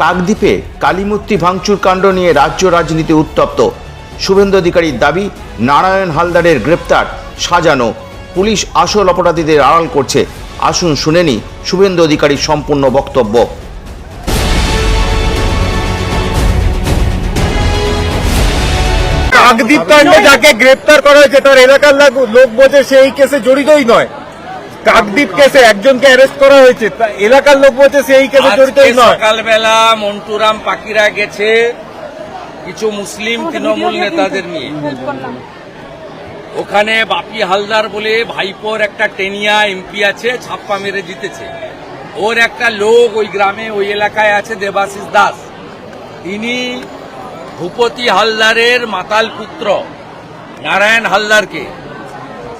কাকদ্বীপে কালীমূর্তি ভাঙচুর কাণ্ড নিয়ে রাজ্য রাজনীতি উত্তপ্ত। শুভেন্দু অধিকারীর দাবি, নারায়ণ হালদারের গ্রেপ্তার, সাজানো। পুলিশ আসল অপরাধীদের আড়াল করছে। আসুন শুনেনি শুভেন্দু অধিকারীর সম্পূর্ণ বক্তব্য। কাকদ্বীপ কাণ্ডে যাকে গ্রেপ্তার করা হয়েছে, তার এলাকার লোক বোঝে সেই কেসে জড়িতই নয়। কাকদ্বীপ কেসে একজনকে অ্যারেস্ট করা হয়েছে। এলাকার লোক বোঝে সে এই কেসে নয়। সকালবেলা মন্টুরাম পাকিরা গেছে। কিছু মুসলিম তৃণমূল নেতাদের নিয়ে। ওখানে বাপি হালদার বলে ভাইপোর একটা টেনিয়া এমপি আছে ছাপ্পা মেরে জিতেছে। ওর একটা লোক ওই গ্রামে ওই এলাকায় আছে দেবাশিস দাস। তিনি ভূপতি হালদারের মাতাল পুত্র নারায়ণ হালদারকে।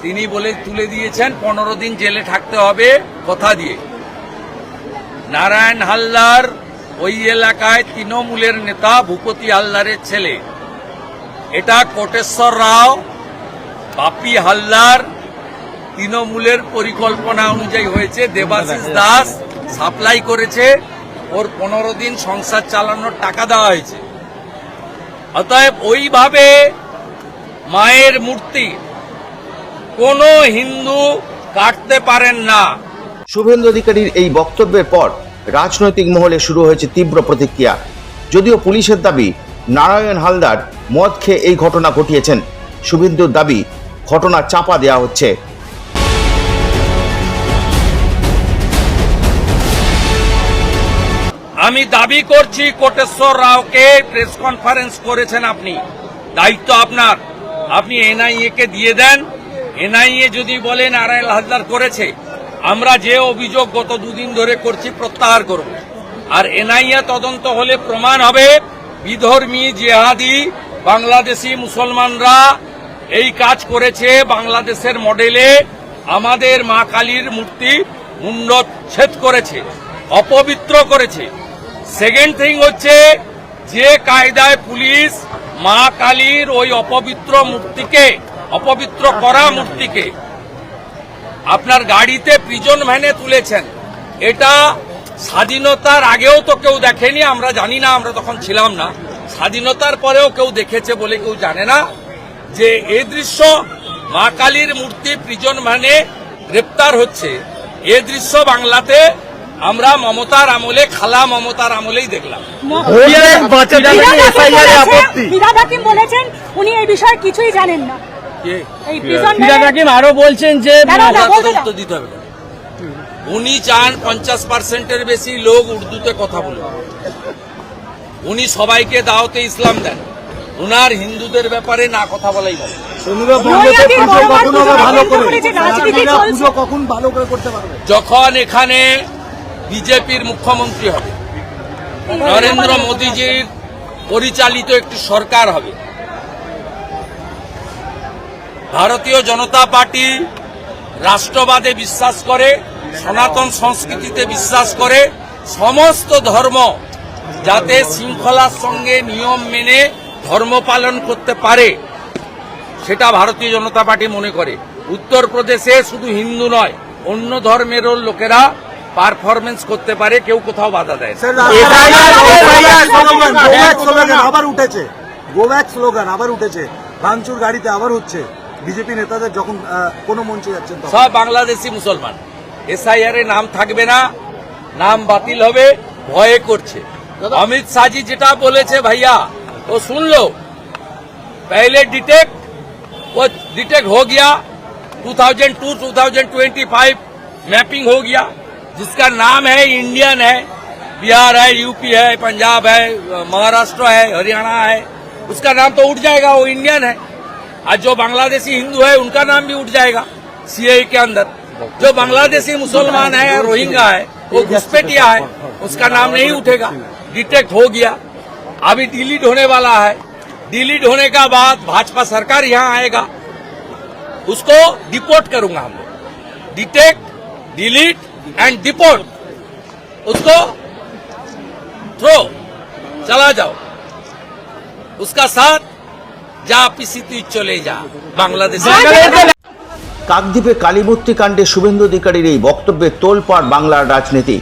তিনি বলে তুলে দিয়েছেন, পনেরো দিন জেলে থাকতে হবে কথা দিয়ে। নারায়ণ হালদার ওই এলাকায় তৃণমূলের নেতা, ভূপতি হালদারের ছেলে। এটা কোটেশ্বর রাও, বাপি হালদার, তৃণমূলের পরিকল্পনা অনুযায়ী হয়েছে। দেবাশিস দাস সাপ্লাই করেছে, ওর পনেরো দিন সংসার চালানোর টাকা দেওয়া হয়েছে। অতএব ওইভাবে মায়ের মূর্তি কোনো হিন্দু কাটতে পারেন না। শুভেন্দু অধিকারীর এই বক্তব্যের পর রাজনৈতিক মহলে শুরু হয়েছে তীব্র প্রতিক্রিয়া। যদিও পুলিশের দাবি নারায়ণ হালদার মদ খেয়ে এই ঘটনা ঘটিয়েছেন। শুভেন্দুর দাবি ঘটনা চাপা দেওয়া হচ্ছে। আমি দাবি করছি কোটেশ্বর রাওকে প্রেস কনফারেন্স করেছেন আপনি। দায়িত্ব আপনার। আপনি এনআইএ কে দিয়ে দেন এনআইএ যদি বলে নারায়ণ হালদার করেছে, আমরা যে অভিযোগ গত দুদিন ধরে করছি প্রত্যাহার করব। আর এনআইএ তদন্ত হলে প্রমাণ হবে বিধর্মী, জেহাদি, বাংলাদেশি মুসলমানরা এই কাজ করেছে বাংলাদেশের মডেলে। আমাদের মা কালীর মূর্তি মুন্ডচ্ছেদ করেছে, অপবিত্র করেছে। সেকেন্ড থিং হচ্ছে যে কায়দায় পুলিশ মা কালীর ওই অপবিত্র মূর্তিকে অপবিত্র করা মূর্তিকে আপনার গাড়িতে প্রিজন ভ্যানে তুলেছেন। এটা স্বাধীনতার আগেও তো কেউ দেখেনি আমরা জানি না আমরা তখন ছিলাম না। স্বাধীনতার পরেও কেউ দেখেছে বলে কেউ জানে না যে এই দৃশ্য মা কালীর মূর্তি প্রিজন ভ্যানে গ্রেপ্তার হচ্ছে। এ দৃশ্য বাংলাতে আমরা মমতার আমলে খালা মমতার আমলেই দেখলাম। এ বলেছেন উনি এই বিষয়ে কিছুই জানেন না। আরও বলছেন যে দিতে হবে। উনি চান পঞ্চাশ পার্সেন্টের বেশি লোক উর্দুতে কথা বলে। উনি সবাইকে দাওয়াতে ইসলাম দেন। উনার হিন্দুদের ব্যাপারে না কথা বলাই ভালো। যখন এখানে বিজেপির মুখ্যমন্ত্রী হবে নরেন্দ্র মোদীজির পরিচালিত একটি সরকার হবে ভারতীয় জনতা পার্টি রাষ্ট্রবাদে বিশ্বাস করে সনাতন সংস্কৃতিতে বিশ্বাস করে সমস্ত ধর্ম যাতে শৃঙ্খলার সঙ্গে নিয়ম মেনে ধর্ম পালন করতে পারে সেটা ভারতীয় জনতা পার্টি মনে করে। উত্তরপ্রদেশে শুধু হিন্দু নয় অন্য ধর্মেরও লোকেরা পারফরমেন্স করতে পারে কেউ কোথাও বাধা দেয় স্লোগান আবার উঠেছে। গোব্যাক স্লোগান আবার উঠেছে। ভাঙচুর গাড়িতে আবার হচ্ছে। বিজেপি নেতাদের যখন আহ, কোনো মঞ্চে যাচ্ছেন তখন সব বাংলাদেশি মুসলমান এসআইআর এ নাম থাকবে না নাম বাতিল হবে ভয়ে করছে অমিত শাহজি যেটা বলেছে ভাইয়া ও सुन लो पहले डिटेक्ट वो डिटेक्ट हो गया 2002 2025 मैपिंग हो गया जिसका नाम है इंडियन है बिहार है यूपी है पंजाब है महाराष्ट्र है हरियाणा है उसका नाम तो उठ जाएगा वो इंडियन है आज जो बांग्लादेशी हिंदू है, उनका नाम भी उठ जाएगा सीए के अंदर। जो बांग्लादेशी मुसलमान है रोहिंगा है, वो घुसपैठिया है, उसका नाम नहीं उठेगा। डिटेक्ट हो गया। अभी डिलीट होने वाला है। डिलीट होने का बाद भाजपा सरकार यहाँ आएगा। उसको डिपोर्ट करूँगा हम। डिटेक्ट डिलीट एंड डिपोर्ट उसको थ्रो चला जाओ। उसका साथ যা পিসি, তুই চলে যা। বাংলাদেশ কাকদ্বীপে কালীমূর্তি কাণ্ডে শুভেন্দু অধিকারীর এই বক্তব্যে তোলপাড় বাংলার রাজনীতি।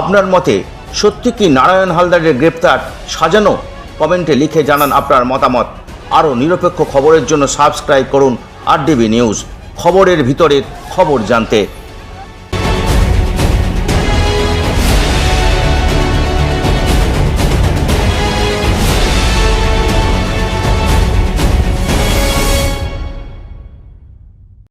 আপনার মতে সত্যি কি নারায়ণ হালদারের গ্রেপ্তার? সাজানো কমেন্টে লিখে জানান আপনার মতামত। আরও নিরপেক্ষ খবরের জন্য সাবস্ক্রাইব করুন আর নিউজ। খবরের ভিতরের খবর জানতে